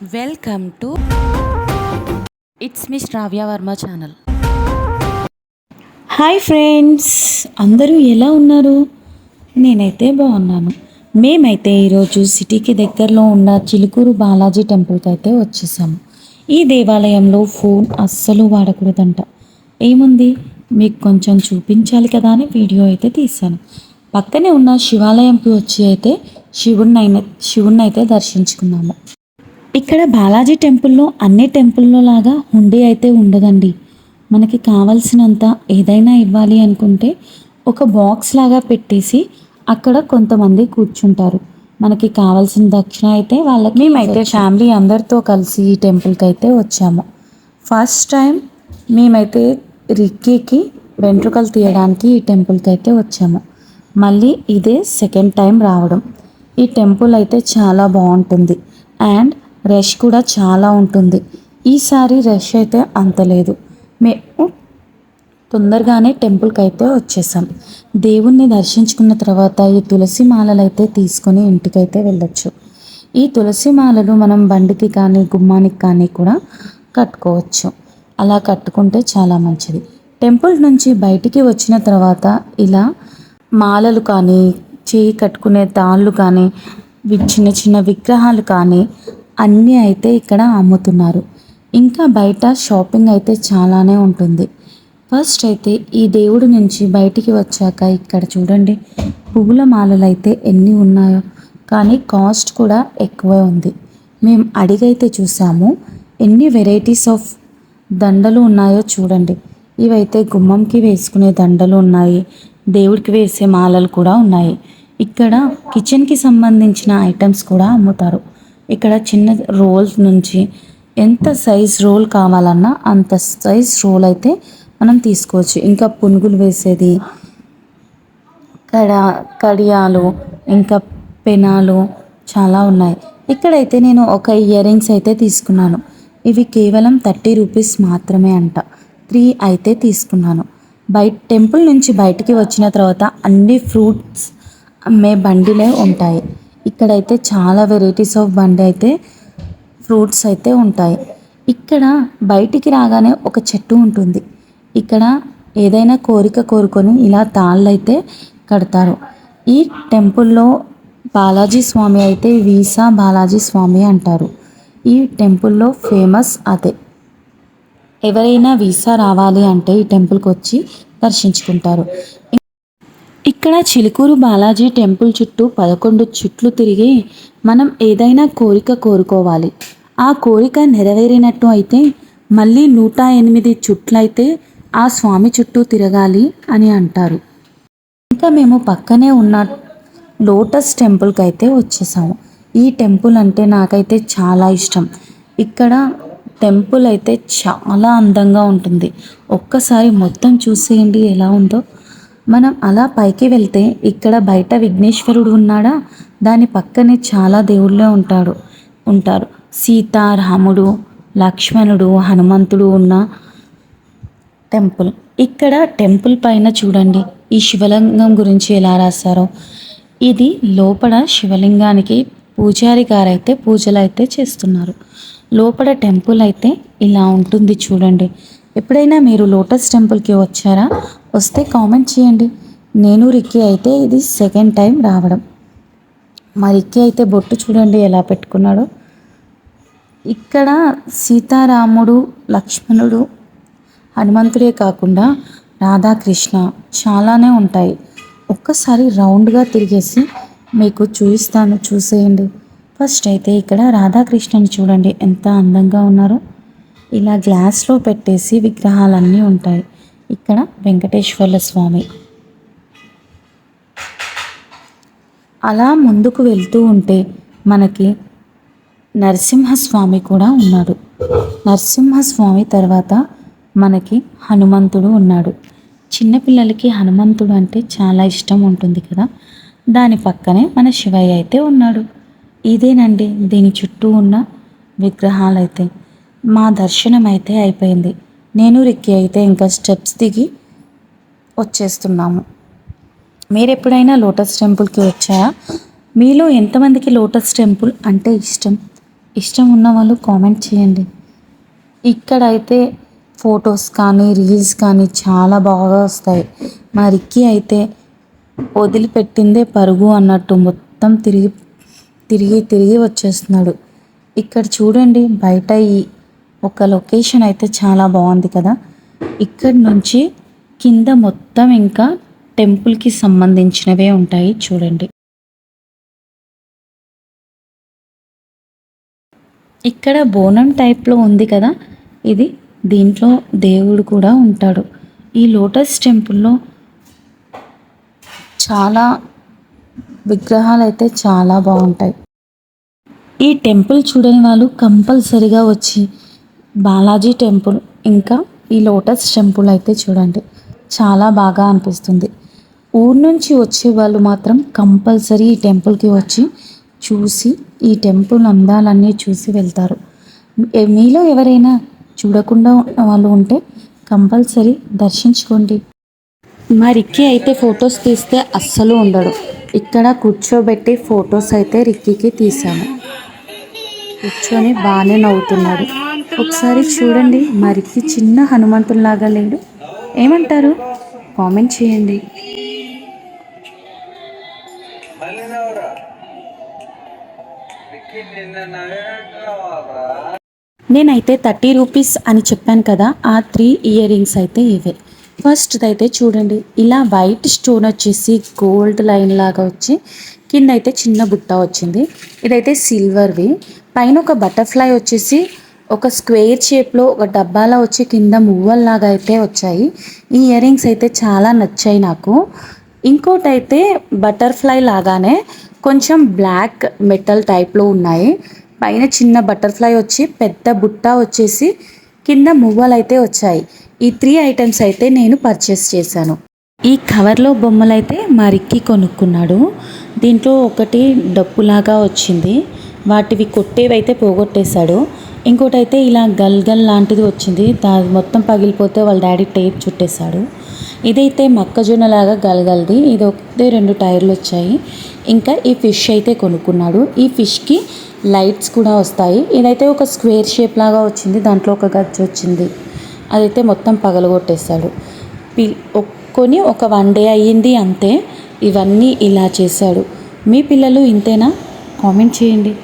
Welcome to it's me Shravya Varma channel. Hi friends అందరూ ఎలా ఉన్నారు? నేనైతే బాగున్నాను. మేమైతే ఈరోజు సిటీకి దగ్గరలో ఉన్న చిలుకూరు బాలాజీ టెంపుల్కి అయితే వచ్చేసాము. ఈ దేవాలయంలో ఫోన్ అస్సలు వాడకూడదంట. ఏముంది? మీకు కొంచెం చూపించాలి కదా అని వీడియో అయితే తీశాను. పక్కనే ఉన్న శివాలయంకి వచ్చి అయితే శివుణ్ణి అయిన శివుణ్ణి అయితే దర్శించుకున్నాము. ఇక్కడ బాలాజీ టెంపుల్లో అన్ని టెంపుల్లో లాగా హుండీ అయితే ఉండదండి. మనకి కావలసినంత ఏదైనా ఇవ్వాలి అనుకుంటే ఒక బాక్స్ లాగా పెట్టేసి అక్కడ కొంతమంది కూర్చుంటారు. మనకి కావాల్సిన దక్షిణ అయితే వాళ్ళకి మేమైతే ఫ్యామిలీ అందరితో కలిసి ఈ టెంపుల్కి అయితే వచ్చాము. ఫస్ట్ టైం మేమైతే రిక్కీకి వెంట్రుకలు తీయడానికి ఈ టెంపుల్కి అయితే వచ్చాము. మళ్ళీ ఇదే సెకండ్ టైం రావడం. ఈ టెంపుల్ అయితే చాలా బాగుంటుంది. అండ్ రష్ కూడా చాలా ఉంటుంది. ఈసారి రష్ అయితే అంత లేదు. మేము తొందరగానే టెంపుల్కి అయితే వచ్చేసాం. దేవుణ్ణి దర్శించుకున్న తర్వాత ఈ తులసి మాలలు అయితే తీసుకొని ఇంటికైతే వెళ్ళొచ్చు. ఈ తులసి మాలలు మనం బండికి కానీ గుమ్మానికి కానీ కూడా కట్టుకోవచ్చు. అలా కట్టుకుంటే చాలా మంచిది. టెంపుల్ నుంచి బయటికి వచ్చిన తర్వాత ఇలా మాలలు కానీ చేయి కట్టుకునే తాళ్ళు కానీ చిన్న చిన్న విగ్రహాలు కానీ అన్నీ అయితే ఇక్కడ అమ్ముతున్నారు. ఇంకా బయట షాపింగ్ అయితే చాలానే ఉంటుంది. ఫస్ట్ అయితే ఈ దేవుడి నుంచి బయటికి వచ్చాక ఇక్కడ చూడండి. పువ్వుల మాలలు అయితే ఎన్ని ఉన్నాయో కానీ కాస్ట్ కూడా ఎక్కువే ఉంది. మేము అడిగైతే చూసాము ఎన్ని వెరైటీస్ ఆఫ్ దండలు ఉన్నాయో చూడండి. ఇవైతే గుమ్మంకి వేసుకునే దండలు ఉన్నాయి దేవుడికి వేసే మాలలు కూడా ఉన్నాయి. ఇక్కడ కిచెన్కి సంబంధించిన ఐటమ్స్ కూడా అమ్ముతారు. ఇక్కడ చిన్న రోల్స్ నుంచి ఎంత సైజ్ రోల్ కావాలన్నా అంత సైజ్ రోల్ అయితే మనం తీసుకోవచ్చు. ఇంకా పునుగులు వేసేది కడ కడియాలు ఇంకా పెనాలు చాలా ఉన్నాయి. ఇక్కడైతే నేను ఒక ఇయర్ రింగ్స్ అయితే తీసుకున్నాను. ఇవి కేవలం థర్టీ రూపీస్ మాత్రమే అంట. త్రీ అయితే తీసుకున్నాను. బయట టెంపుల్ నుంచి బయటికి వచ్చిన తర్వాత అన్ని ఫ్రూట్స్ అమ్మే బండిలే ఉంటాయి. ఇక్కడైతే చాలా వెరైటీస్ ఆఫ్ బండి అయితే ఫ్రూట్స్ అయితే ఉంటాయి. ఇక్కడ బయటికి రాగానే ఒక చెట్టు ఉంటుంది. ఇక్కడ ఏదైనా కోరిక కోరుకొని ఇలా తాళ్ళు అయితే కడతారు. ఈ టెంపుల్లో బాలాజీ స్వామి అయితే వీసా బాలాజీ స్వామి అంటారు. ఈ టెంపుల్లో ఫేమస్ అదే. ఎవరైనా వీసా రావాలి అంటే ఈ టెంపుల్కి వచ్చి దర్శించుకుంటారు. ఇక్కడ చిలుకూరు బాలాజీ టెంపుల్ చుట్టూ పదకొండు చుట్లు తిరిగి మనం ఏదైనా కోరిక కోరుకోవాలి. ఆ కోరిక నెరవేరినట్టు అయితే మళ్ళీ నూట ఎనిమిది చుట్లయితే ఆ స్వామి చుట్టూ తిరగాలి అని అంటారు. ఇంకా మేము పక్కనే ఉన్న లోటస్ టెంపుల్కి అయితే వచ్చేసాము. ఈ టెంపుల్ అంటే నాకైతే చాలా ఇష్టం. ఇక్కడ టెంపుల్ అయితే చాలా అందంగా ఉంటుంది. ఒక్కసారి మొత్తం చూసేయండి ఎలా ఉందో. మనం అలా పైకి వెళ్తే ఇక్కడ బయట విఘ్నేశ్వరుడు ఉన్నాడా? దాని పక్కనే చాలా దేవుళ్ళే ఉంటాడు. ఉంటారు. సీత రాముడు లక్ష్మణుడు హనుమంతుడు ఉన్న టెంపుల్. ఇక్కడ టెంపుల్ పైన చూడండి. ఈ శివలింగం గురించి ఎలా రాశారో. ఇది లోపల శివలింగానికి పూజారి గారైతే పూజలు అయితే చేస్తున్నారు. లోపల టెంపుల్ అయితే ఇలా ఉంటుంది చూడండి. ఎప్పుడైనా మీరు లోటస్ టెంపుల్కి వచ్చారా? వస్తే కామెంట్ చేయండి. నేను రిక్కి అయితే ఇది సెకండ్ టైం రావడం. మా రిక్కి అయితే బొట్టు చూడండి ఎలా పెట్టుకున్నాడో. ఇక్కడ సీతారాముడు లక్ష్మణుడు హనుమంతుడే కాకుండా రాధాకృష్ణ చాలానే ఉంటాయి. ఒక్కసారి రౌండ్గా తిరిగేసి మీకు చూపిస్తాను చూసేయండి. ఫస్ట్ అయితే ఇక్కడ రాధాకృష్ణని చూడండి ఎంత అందంగా ఉన్నారో. ఇలా గ్లాస్లో పెట్టేసి విగ్రహాలన్నీ ఉంటాయి. ఇక్కడ వెంకటేశ్వర్ల స్వామి. అలా ముందుకు వెళ్తూ ఉంటే మనకి నరసింహస్వామి కూడా ఉన్నాడు. నరసింహస్వామి తర్వాత మనకి హనుమంతుడు ఉన్నాడు. చిన్నపిల్లలకి హనుమంతుడు అంటే చాలా ఇష్టం ఉంటుంది కదా. దాని పక్కనే మన శివయ్య అయితే ఉన్నాడు. ఇదేనండి దీని చుట్టూ ఉన్న విగ్రహాలైతే. మా దర్శనం అయితే అయిపోయింది. నేను రిక్కి అయితే ఇంకా స్టెప్స్ దిగి వచ్చేస్తున్నాము. మీరు ఎప్పుడైనా లోటస్ టెంపుల్కి వచ్చారా? మీలో ఎంతమందికి లోటస్ టెంపుల్ అంటే ఇష్టం? ఇష్టం ఉన్న వాళ్ళు కామెంట్ చేయండి. ఇక్కడైతే ఫొటోస్ కానీ రీల్స్ కానీ చాలా బాగా వస్తాయి. మా రిక్కీ అయితే వదిలిపెట్టిందే పరుగు అన్నట్టు మొత్తం తిరిగి తిరిగి తిరిగి వచ్చేస్తున్నాడు. ఇక్కడ చూడండి బయట ఈ ఒక లొకేషన్ అయితే చాలా బాగుంది కదా. ఇక్కడి నుంచి కింద మొత్తం ఇంకా టెంపుల్కి సంబంధించినవే ఉంటాయి చూడండి. ఇక్కడ బోనం టైప్లో ఉంది కదా. ఇది దీంట్లో దేవుడు కూడా ఉంటాడు. ఈ లోటస్ టెంపుల్లో చాలా విగ్రహాలు అయితే చాలా బాగుంటాయి. ఈ టెంపుల్ చూడని వాళ్ళు కంపల్సరిగా వచ్చి బాలాజీ టెంపుల్. ఇంకా ఈ లోటస్ టెంపుల్ అయితే చూడండి. చాలా బాగా అనిపిస్తుంది. ఊరు నుంచి వచ్చే వాళ్ళు మాత్రం కంపల్సరీ ఈ టెంపుల్కి వచ్చి చూసి ఈ టెంపుల్ అందాలన్నీ చూసి వెళ్తారు. మీలో ఎవరైనా చూడకుండా ఉన్న వాళ్ళు ఉంటే కంపల్సరీ దర్శించుకోండి. మా రిక్కీ అయితే ఫొటోస్ తీస్తే అస్సలు ఉండడు. ఇక్కడ కూర్చోబెట్టి ఫొటోస్ అయితే రిక్కీకి తీసాము కూర్చొని బాగానే నవ్వుతున్నాడు. ఒకసారి చూడండి. మరికి చిన్న హనుమంతుల్లాగా లేడు. ఏమంటారు? కామెంట్ చేయండి. నేనైతే థర్టీ రూపీస్ అని చెప్పాను కదా ఆ త్రీ ఇయర్ రింగ్స్ అయితే ఇవే. ఫస్ట్ అయితే చూడండి ఇలా వైట్ స్టోన్ వచ్చేసి గోల్డ్ లైన్ లాగా వచ్చి కింద అయితే చిన్న బుట్ట వచ్చింది. ఇదైతే సిల్వర్వి. పైన ఒక బటర్ఫ్లై వచ్చేసి ఒక స్క్వేర్ షేప్లో ఒక డబ్బాలో వచ్చి కింద మువ్వల్లాగా అయితే వచ్చాయి. ఈ ఇయర్ రింగ్స్ అయితే చాలా నచ్చాయి నాకు. ఇంకోటి అయితే బటర్ఫ్లై లాగానే కొంచెం బ్లాక్ మెటల్ టైప్లో ఉన్నాయి. పైన చిన్న బటర్ఫ్లై వచ్చి పెద్ద బుట్ట వచ్చేసి కింద మువ్వలు అయితే వచ్చాయి. ఈ త్రీ ఐటమ్స్ అయితే నేను పర్చేస్ చేశాను. ఈ కవర్లో బొమ్మలైతే మా రిక్కి కొనుక్కున్నాడు. దీంట్లో ఒకటి డప్పులాగా వచ్చింది. వాటివి కొట్టేవి అయితే పోగొట్టేశాడు. ఇంకోటి అయితే ఇలా గల్ గల్ లాంటిది వచ్చింది. దా మొత్తం పగిలిపోతే వాళ్ళ డాడీ టేప్ చుట్టేశాడు. ఇదైతే మొక్కజొన్న లాగా గలగలది ఇది ఒకటే రెండు టైర్లు వచ్చాయి. ఇంకా ఈ ఫిష్ అయితే కొనుక్కున్నాడు. ఈ ఫిష్కి లైట్స్ కూడా వస్తాయి. ఇదైతే ఒక స్క్వేర్ షేప్ లాగా వచ్చింది. దాంట్లో ఒక గజ్జ వచ్చింది. అదైతే మొత్తం పగలగొట్టేశాడు. పి కొని ఒక వన్ డే అయ్యింది అంతే. ఇవన్నీ ఇలా చేశాడు. మీ పిల్లలు ఇంతేనా? కామెంట్ చేయండి.